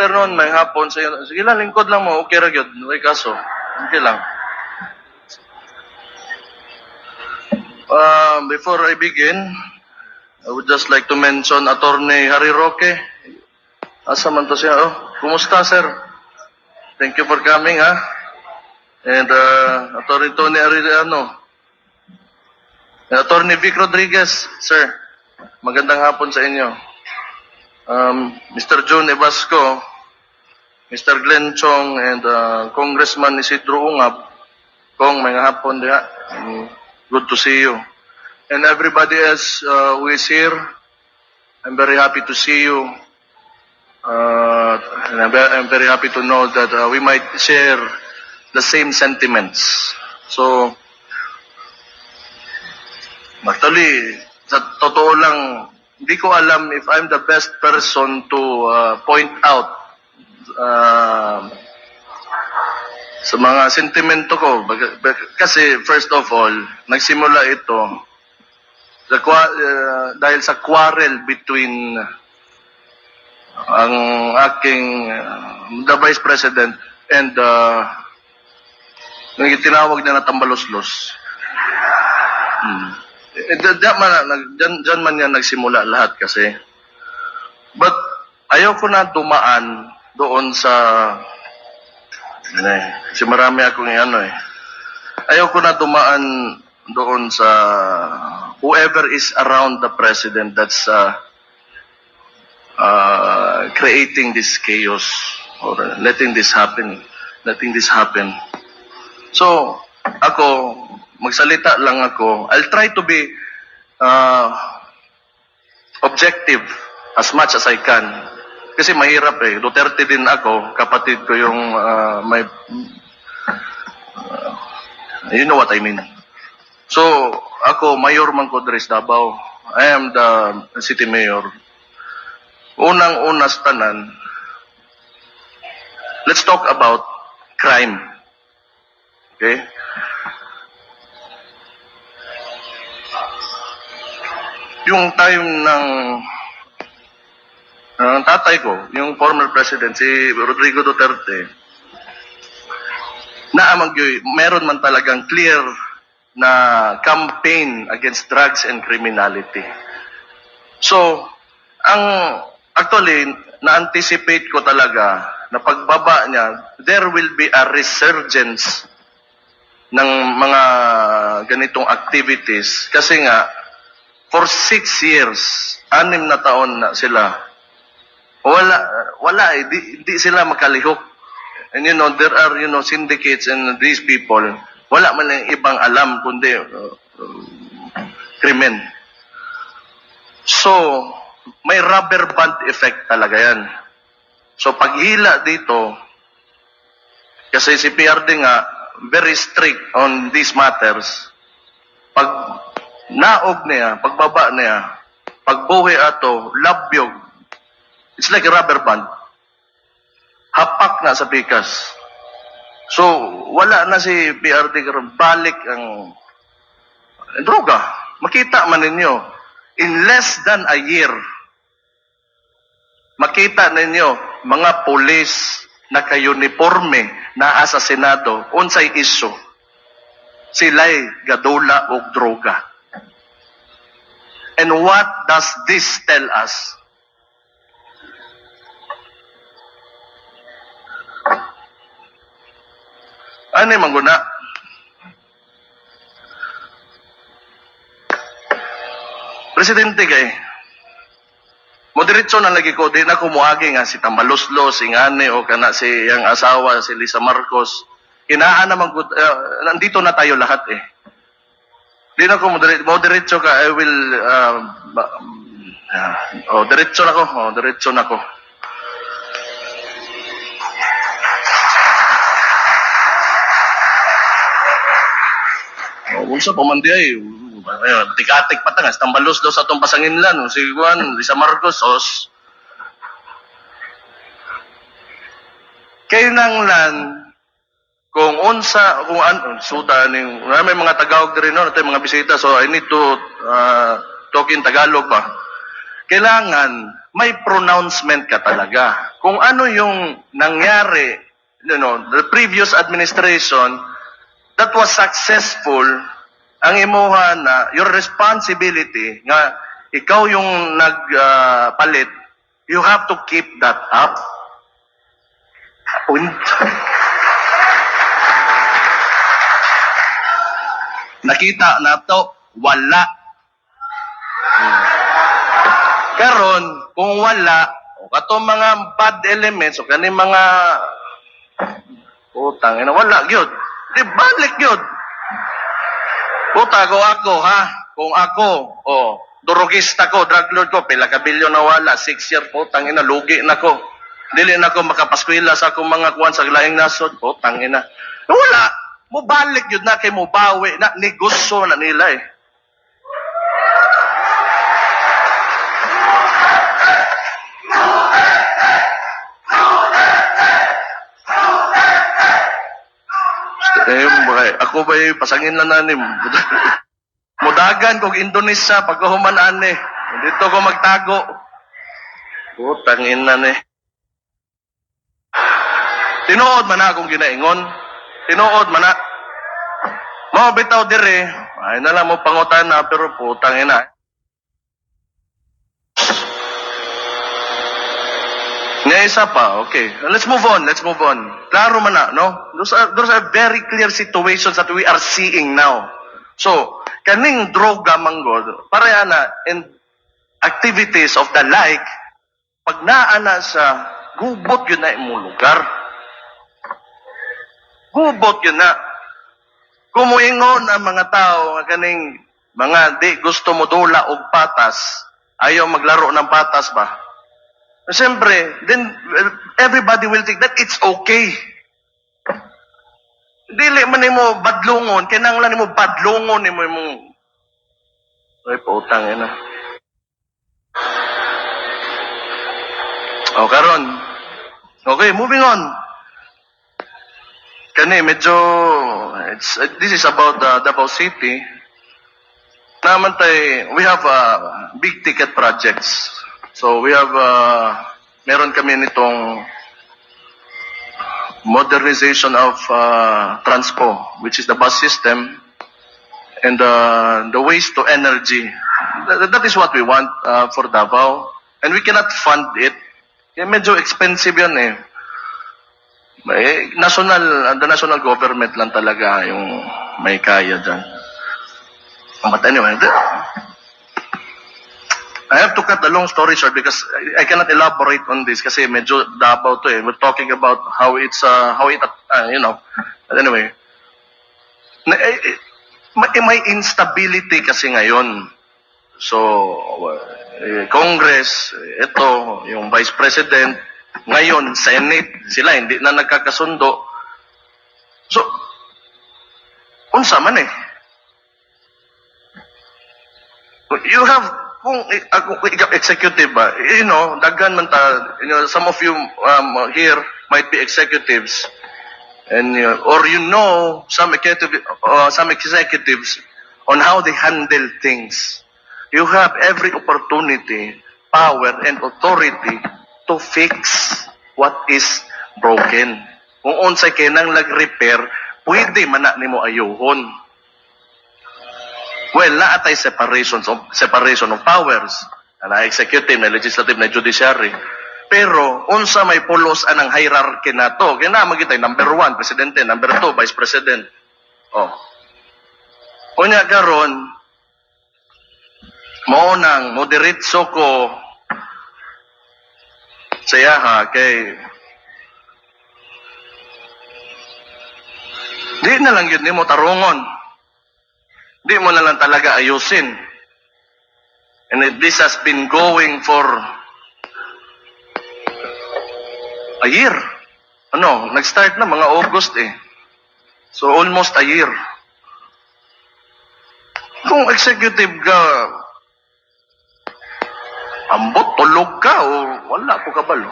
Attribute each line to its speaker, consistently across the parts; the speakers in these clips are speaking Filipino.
Speaker 1: afternoon, may hapon iyo. Sige lang, lingkod lang mo. Okay ra gyud. May kaso. Okay lang. Uh, before I begin, I would just like to mention Attorney Harry Roque. Asa man to siya? Oh, kumusta, sir? Thank you for coming, ha? And uh, Attorney Tony Arellano. Attorney Vic Rodriguez, sir. Magandang hapon sa inyo. Um, Mr. June Evasco, Mr. Glenn Chong, and uh, Congressman Isidro Ungab. Kong, mga hapon diha. Good to see you. And everybody else uh, who is here, I'm very happy to see you. Uh, and I'm, I'm very happy to know that uh, we might share the same sentiments. So, actually, sa totoo lang, hindi ko alam if I'm the best person to uh, point out uh, sa mga sentimento ko. Kasi, first of all, nagsimula ito sa, uh, dahil sa quarrel between ang aking uh, the Vice President and uh, yung tinawag na na tambaloslos. Hmm. Eh, Diyan man, diyan, diyan man yan nagsimula lahat kasi. But ayaw ko na dumaan doon sa ano eh, kasi marami akong ano eh. Ayaw ko na dumaan doon sa whoever is around the president that's uh, uh, creating this chaos or letting this happen, letting this happen. So, ako, magsalita lang ako. I'll try to be uh, objective as much as I can. Kasi mahirap eh. Duterte din ako. Kapatid ko yung uh, may... uh, you know what I mean. So, ako, Mayor Mangkodres Davao. I am the city mayor. Unang-una sa tanan, let's talk about crime. Okay? Yung time ng ng tatay ko, yung former president, si Rodrigo Duterte, na amagyoy, meron man talagang clear na campaign against drugs and criminality. So, ang actually, na-anticipate ko talaga na pagbaba niya, there will be a resurgence ng mga ganitong activities. Kasi nga, for six years, anim na taon na sila, wala, wala eh, di, di sila makalihok. And you know, there are, you know, syndicates and these people, wala man lang ibang alam kundi uh, uh. So, may rubber band effect talaga yan. So, paghila dito, kasi si PRD nga, very strict on these matters. Pag naog niya, pagbaba niya, pagbuhi ato, labyog, it's like a rubber band. Hapak na sa pikas. So, wala na si PRD karon balik ang droga. Makita man ninyo, in less than a year, makita ninyo, mga naka-uniforme na sa Senado, unsay iso, sila'y gadula o droga. And what does this tell us? Ano yung mangguna? Presidente kay, Moderitso na lagi ko, di na kumuagi nga si Tambaloslo, si Ngane, o kana si yang asawa, si Lisa Marcos. Inaan naman, eh, nandito na tayo lahat eh. Di na ko moderate, moderitso ka, I will, uh, ah, oh, diretso na ko, oh, diretso na ko. Oh, unsa pa man di ay, ayun, tikatik pa tangas, tambalos daw sa atong pasanginlan, si Juan, Lisa Marcos, os. Kay nang lan, kung unsa, kung an, suda ning, may mga Tagalog din no, natin mga bisita, so I need to uh, talk in Tagalog pa. Kailangan, may pronouncement ka talaga. Kung ano yung nangyari, you know, the previous administration that was successful, ang imuha na your responsibility nga ikaw yung nagpalit, you have to keep that up. Und- Nakita na to, wala. Karon, kung wala, o kato mga bad elements, o kani mga utang, ina wala gyud. Di balik gyud. Puta ko ako ha. Kung ako, oh, durugista ko, drug lord ko, pila ka bilyon na wala, six year putang ina, lugi na ko. Dili na ko makapaskwela sa akong mga kuwan sa laing nasod, putang ina. Wala. Mo balik yun na kay mo bawi na negosyo na nila eh. Eh, ako ba pasangin lang nanim? Mudagan kog Indonesia pagkahuman ani. Dito ko magtago. Putang ina ni. Tinuod man akong ginaingon. Tinuod man na. Mo bitaw dire. Ay na lang mo pangutan na pero putang ina. Nga isa pa, okay. Let's move on, let's move on. Klaro man na, no? Those are, those are very clear situations that we are seeing now. So, kaning droga manggod, para na in activities of the like, pag naana sa gubot yun na imong lugar. Gubot yun na. Kumuingon ang mga tao nga kaning mga di gusto mo dula og patas, ayaw maglaro ng patas ba? Siyempre, then well, everybody will think that it's okay. Dili man nimo badlungon, kinanglan nimo badlungon nimo imong Ay, putang ina. O, karon. Okay, moving on. Kani, medyo, it's, uh, this is about uh, Davao City. Naman tay, we have uh, big ticket projects. So we have, uh, meron kami nitong modernization of uh, Transpo, which is the bus system, and uh, the waste to energy. That, that is what we want uh, for Davao. And we cannot fund it. Kaya medyo expensive yun eh. May national, the national government lang talaga yung may kaya dyan. But anyway, I have to cut the long story short because I, cannot elaborate on this kasi medyo Davao to eh. We're talking about how it's, uh, how it, uh, you know. But anyway, na, eh, eh, may, may instability kasi ngayon. So, eh, Congress, eh, ito, yung Vice President, ngayon, Senate, sila hindi na nagkakasundo. So, unsa man eh. You have, kung ako executive ba, you know, daghan man ta, you know, some of you um, here might be executives and uh, or you know some executive, uh, some executives on how they handle things. You have every opportunity, power, and authority to fix what is broken. Kung unsay kay nang nag-repair, pwede man na nimo ayuhon. Well, naatay separation of separation of powers. Na executive, na legislative, na judiciary. Pero unsa may pulos anang hierarchy nato? Kaya na magitay number one, presidente, number two, vice president. Oh. Unya karon mo nang moderitso ko saya ha kay di na lang yun mo tarungon. Di mo na lang talaga ayusin. And it- this has been going for a year. Ano nag-start na mga August eh. So almost a year. Kung executive ka ambot tulog ka o wala ko kabalo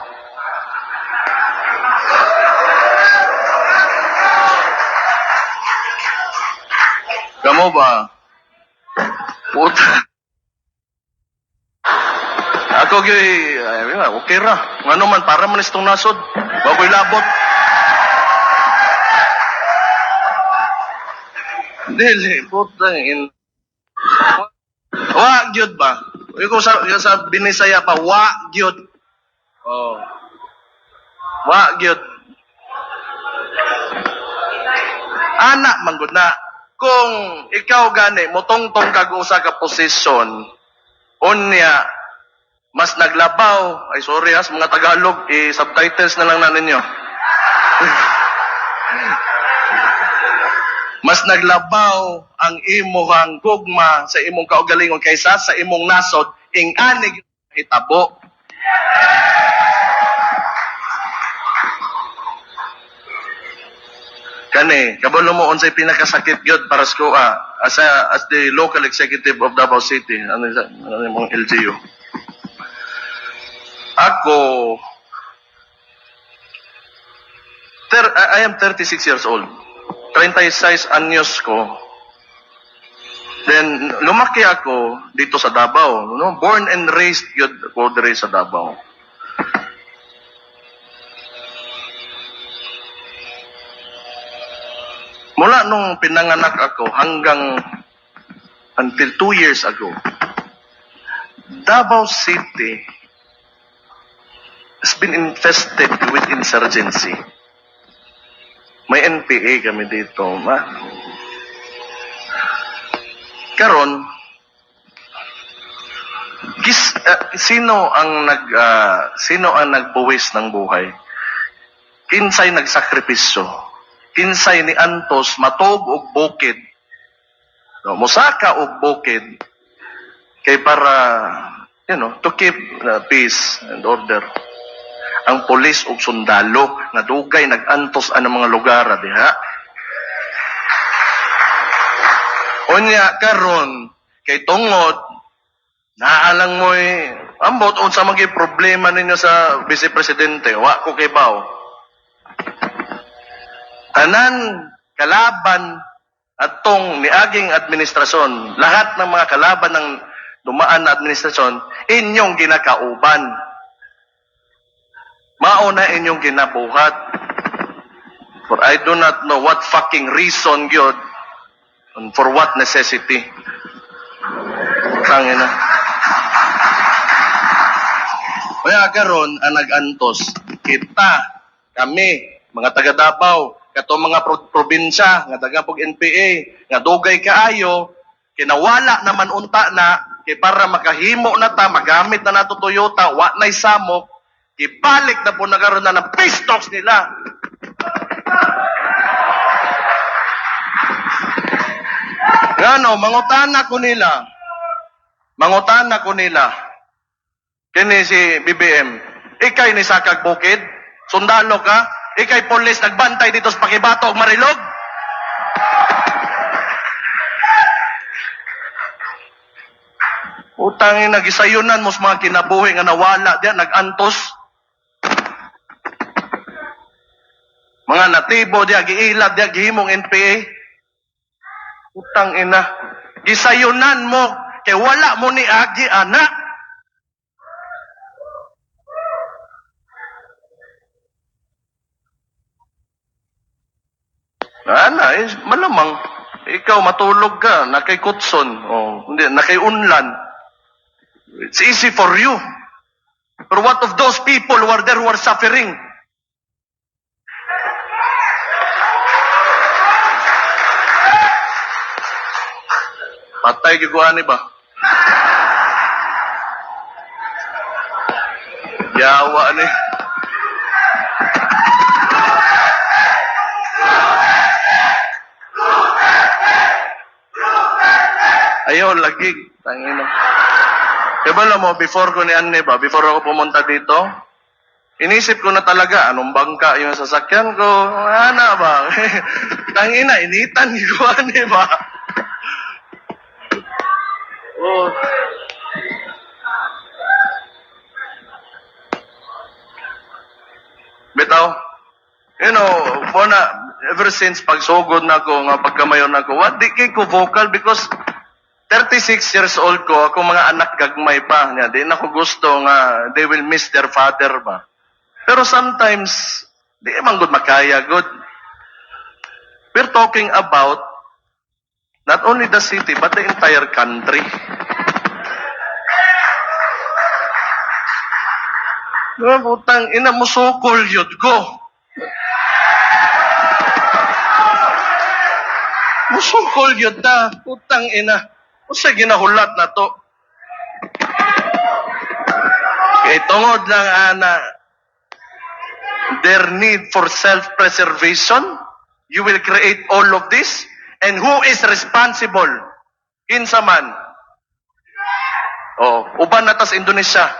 Speaker 1: Kamo ba? Puta. Ako ay, okay ra. Ngano man para man istong nasod. Baboy labot. Dili, putang in. Wa gyud ba? Iko sa yung sa binisaya pa wa gyud. Oh. Wa gyud. Anak man gud na. Kung ikaw gani motongtong kag usa ka posisyon, unya mas naglabaw. Ay sorry ha, sa mga Tagalog, i-subtitles na lang na ninyo. mas naglabaw ang imong gugma sa imong kaugalingon kaysa sa imong nasod ing anig hitabo. Kani, kabalo mo unsay pinakasakit gyud para sa kuha as a, as the local executive of Davao City, ano sa ano yung LGU. Ako ter, I am 36 years old. 36 anyos ko. Then, lumaki ako dito sa Davao. No? Born and raised yun ko diri sa Davao. Mula nung pinanganak ako hanggang until two years ago, Davao City has been infested with insurgency. May NPA kami dito. Ma Karon, gis, ah, sino ang nag ah, sino ang nagbuwis ng buhay? Kinsay nagsakripisyo? Kinsay ni Antos matog og bukid? No, musaka og bukid kay para you know, to keep uh, peace and order ang pulis ug sundalo nga dugay nagantos ang mga lugar diha. Unya karon kay tungod naalang mo ambot unsa man gyud problema ninyo sa vice presidente wa ko kay baw. Tanan kalaban atong niaging administrasyon, lahat ng mga kalaban ng dumaan na administrasyon, inyong ginakauban mauna inyong ginabuhat. For I do not know what fucking reason yun and for what necessity. Kangina. Kaya karon ang nag-antos, kita, kami, mga taga Davao, kato mga pro- probinsya, nga daga pog NPA, nga dugay kaayo, kinawala naman unta na, kay para makahimo na ta, magamit na nato Toyota, wa na'y samok, ibalik na po nagkaroon na ng peace talks nila. Ngano, mangutana ko nila. Mangutana ko nila. Kini si BBM. Ikay ni Sakag Bukid? Sundalo ka? Ikay polis nagbantay dito sa Pakibato ug Marilog? Utangin nagisayunan mo sa mga kinabuhi nga nawala diyan nagantos. Mga natibo diya giilad diya gihimong NPA. Utang ina. Gisayunan mo kay wala mo ni agi anak. Ana, eh, malamang ikaw matulog ka, nakay kutson, oh, hindi, nakay unlan. It's easy for you. But what of those people who are there who are suffering? Patay giguan ba? Yawa ni. Ayaw, lagi. Tangina. Diba alam mo, before ko ni Anne ba, before ako pumunta dito, inisip ko na talaga, anong bangka yung sasakyan ko? Ana ba? Tangina, initan ko, Anne ba? Oh. Bitaw, you know, bona, ever since pagsugod na ko, nga pagkamayon na ko, what di kay ko vocal because 36 years old ko, ako mga anak gagmay pa. Nga, di na ko gusto nga they will miss their father ba. Pero sometimes, di man good makaya good. We're talking about not only the city, but the entire country. Mga putang ina mo sukol yun ko. Musukol yun ta. Putang ina. Usa ginahulat na to. Kay tungod lang ana their need for self-preservation, you will create all of this. And who is responsible? Kinsa man? Oh, uban na tas Indonesia.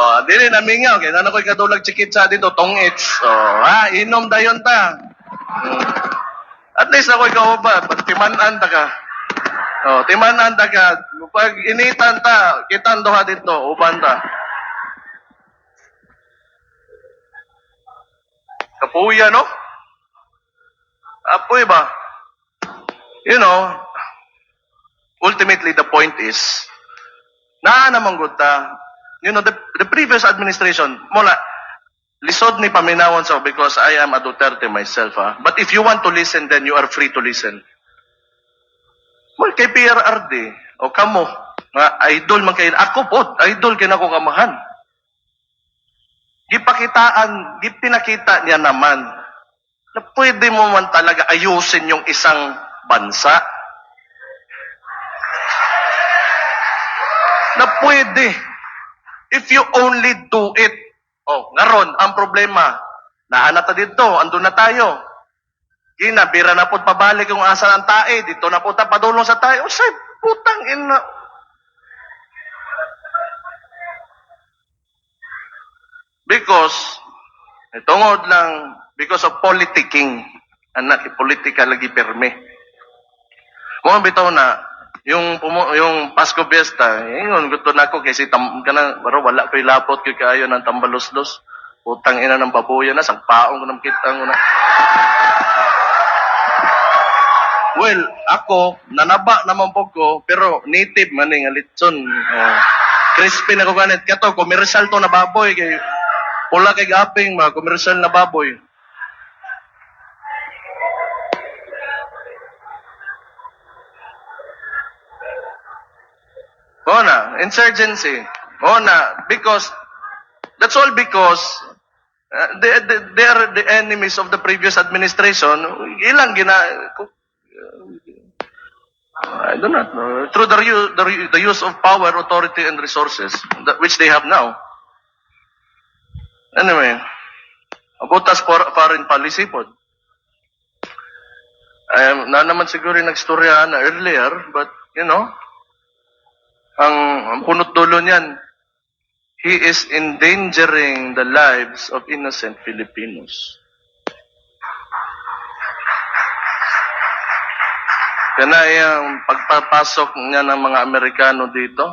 Speaker 1: Oh, dili na mingaw kay nana koy kadulag chikitsa dito tong its. Oh, ha, inom dayon ta. At least ako'y kauban, pag timanan ta ka. Oh, timanan ta ka. Pag initan ta, kitan doha dito, uban ta. Kapuya, no? Apoy ba? You know, ultimately the point is, na naman gud ta, you know, the, the previous administration, mula, lisod ni paminawon sa because I am a Duterte myself, ah. But if you want to listen, then you are free to listen. Well, kay PRRD, o kamo, nga idol man kayo, ako po, idol kay nako kamahan. Gipakitaan, gipinakita niya naman na pwede mo man talaga ayusin yung isang bansa. Na pwede. If you only do it. Oh, ngaron, ang problema, naana ta dito, andun na tayo. Ginabira na po pabalik yung asa ng tae, dito na po ta padulong sa tae. O say, putang ina. Because, itungod lang, because of politicking, anak, politika lagi perme. Mo bitaw na, yung pumu- yung Pasko Fiesta, ingon gusto nako kay si tam kana baro wala koy lapot koy kaayo ng tambalos-los. Utang ina ng baboya na sang paong ko nang kita ko na. Well, ako nanaba naman po ko pero native man nga litson. Oh. crispy na ko ganit kato commercial to na baboy kay wala kay gaping mga commercial na baboy. Oo na, insurgency. Oo na, because, that's all because, uh, they, they, they are the enemies of the previous administration. Ilang gina, ku- I do not know. Through the, the, the use of power, authority, and resources, that, which they have now. Anyway, about us for, foreign policy po. Um, na naman siguro yung nagstorya na earlier, but, you know, ang, ang punot dulo niyan, he is endangering the lives of innocent Filipinos. Kana yung pagpapasok niya ng mga Amerikano dito,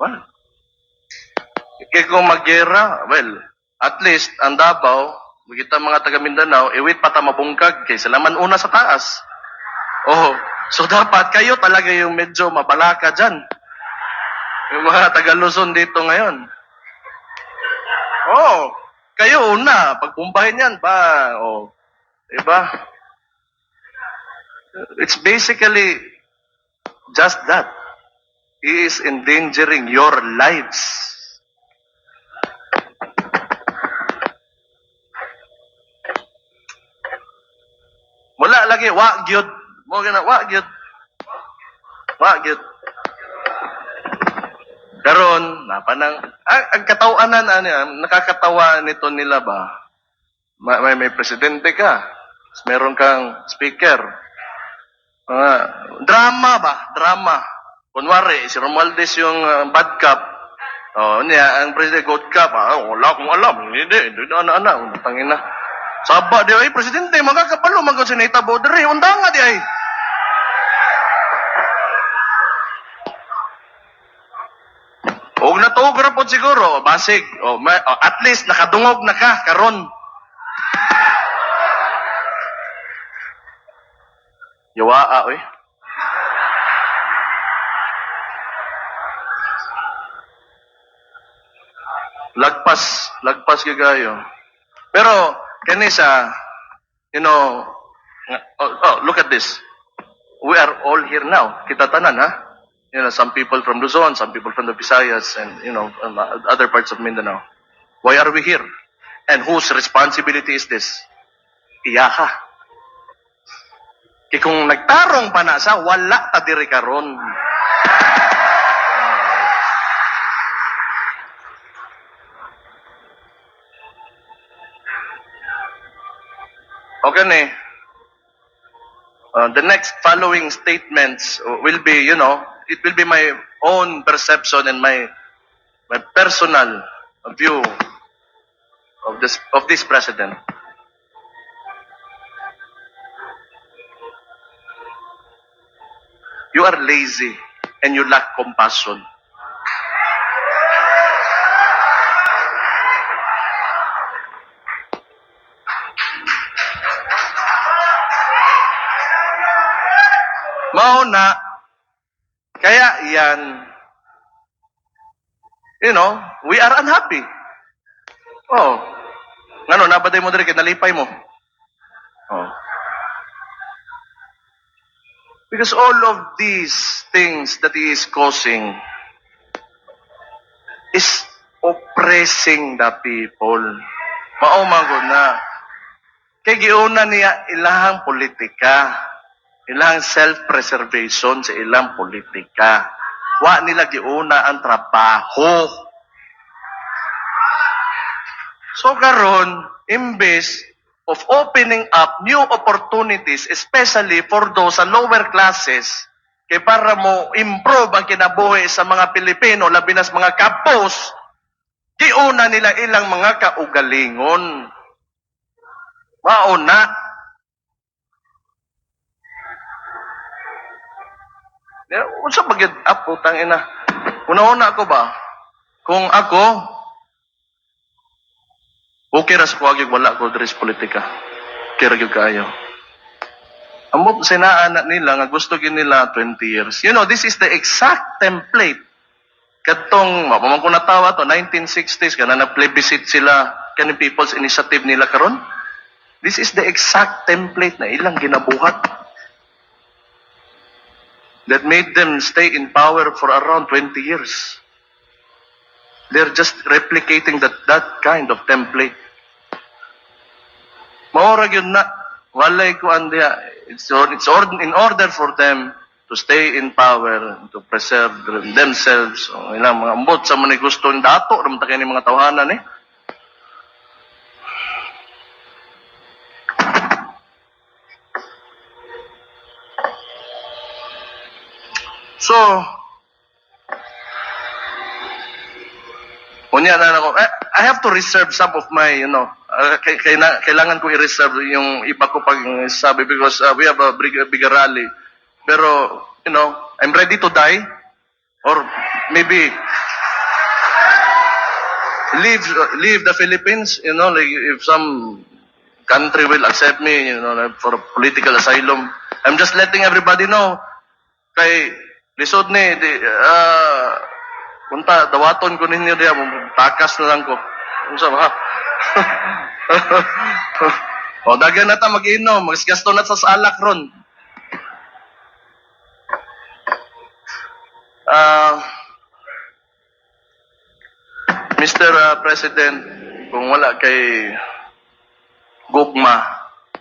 Speaker 1: well, kaya kung magyera, well, at least, ang Davao, kita mga taga Mindanao, iwit pata mabungkag, kay sila man una sa taas. Oh, so dapat kayo talaga yung medyo mabalaka dyan. Yung mga taga Luzon dito ngayon. Oh, kayo una, pagpumbahin yan ba? Oh, diba? It's basically just that. He is endangering your lives. Wala lagi, wa gyud. Mo gina, wa gyud. Wa gyud. Karon, napanang ang, ang katawanan ano, nakakatawa nito nila ba? Ma- May, may presidente ka. Meron kang speaker. Mga drama ba? Drama. Kunwari, si Romualdez yung uh, bad cop. Oh, niya, ang president good cop. Ah, wala akong alam. Hindi, hindi na ana ana. Tangina. Saba di ay presidente magkakapalo magod si Nita Bodre. Undang nga di ay. Og natuog ra pod siguro, basig. O, ma- o, at least nakadungog na ka karon. Yawaa, oy. Lagpas, lagpas kagayo. Pero, kanisa, you know, oh, oh, look at this. We are all here now. Kita tanan, ha? You know, some people from Luzon, some people from the Visayas, and, you know, um, other parts of Mindanao. Why are we here? And whose responsibility is this? Iyaka. Kaya kung nagtarong pa na sa, wala ta diri karon. Okay ni. Uh, the next following statements will be, you know, it will be my own perception and my my personal view of this of this president. You are lazy and you lack compassion. Mauna, kaya yan, you know, we are unhappy. Oh, ngano, nabaday mo diri kay nalipay mo. Oh. Because all of these things that he is causing is oppressing the people. Maumagod na. Kay giuna niya ilahang politika. Ilang self-preservation sa ilang politika. Wa nila giuna ang trabaho. So karon, imbes of opening up new opportunities, especially for those sa lower classes, kay para mo improve ang kinabuhi sa mga Pilipino, labi na sa mga kapos, giuna nila ilang mga kaugalingon. Mauna. Unsa bagid up utang ina. Una-una ako ba? Kung ako okay ra sa kuwag wala ko diri sa politika. Kira gyud kayo. Amo sinaan na nila nga gusto gyud nila 20 years. You know, this is the exact template katong mapamang ko natawa to 1960s kana na plebiscite sila kani people's initiative nila karon. This is the exact template na ilang ginabuhat that made them stay in power for around 20 years. They're just replicating that that kind of template. Maura yun na walay ko andiya it's it's in order for them to stay in power to preserve themselves o ilang mga ambot sa man gusto ng dato ram ta kay ni mga tawhanan eh So, Unya na ako, I, I have to reserve some of my, you know, uh, kailangan ko i-reserve yung iba ko pag sabi because uh, we have a big, bigger rally. Pero, you know, I'm ready to die or maybe leave leave the Philippines, you know, like if some country will accept me, you know, like for political asylum. I'm just letting everybody know kay lisod ni di ah punta dawaton ko ninyo diya takas na lang ko. Unsa ba? O daghan na ta mag-inom magsgasto na sa alak ron. Ah Mr. uh, President, kung wala kay gugma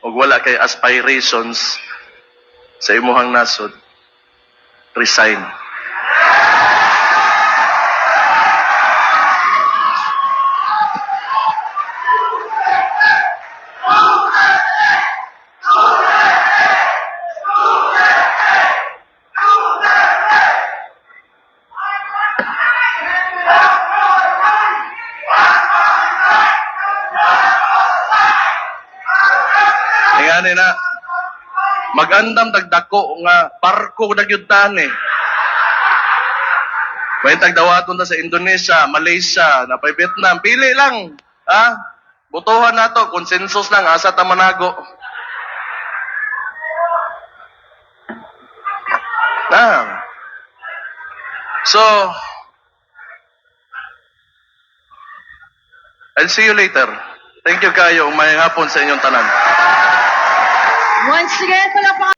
Speaker 1: o wala kay aspirations sa imuhang nasod, resign. Magandam dagdako nga barko nagyutan eh. May tagdawaton ta sa Indonesia, Malaysia, na pa Vietnam, pili lang. Ha? Butuhan na to, consensus lang, asa ta manago. Na. So, I'll see you later. Thank you kayo. May hapon sa inyong tanan.
Speaker 2: Once again, palakpakan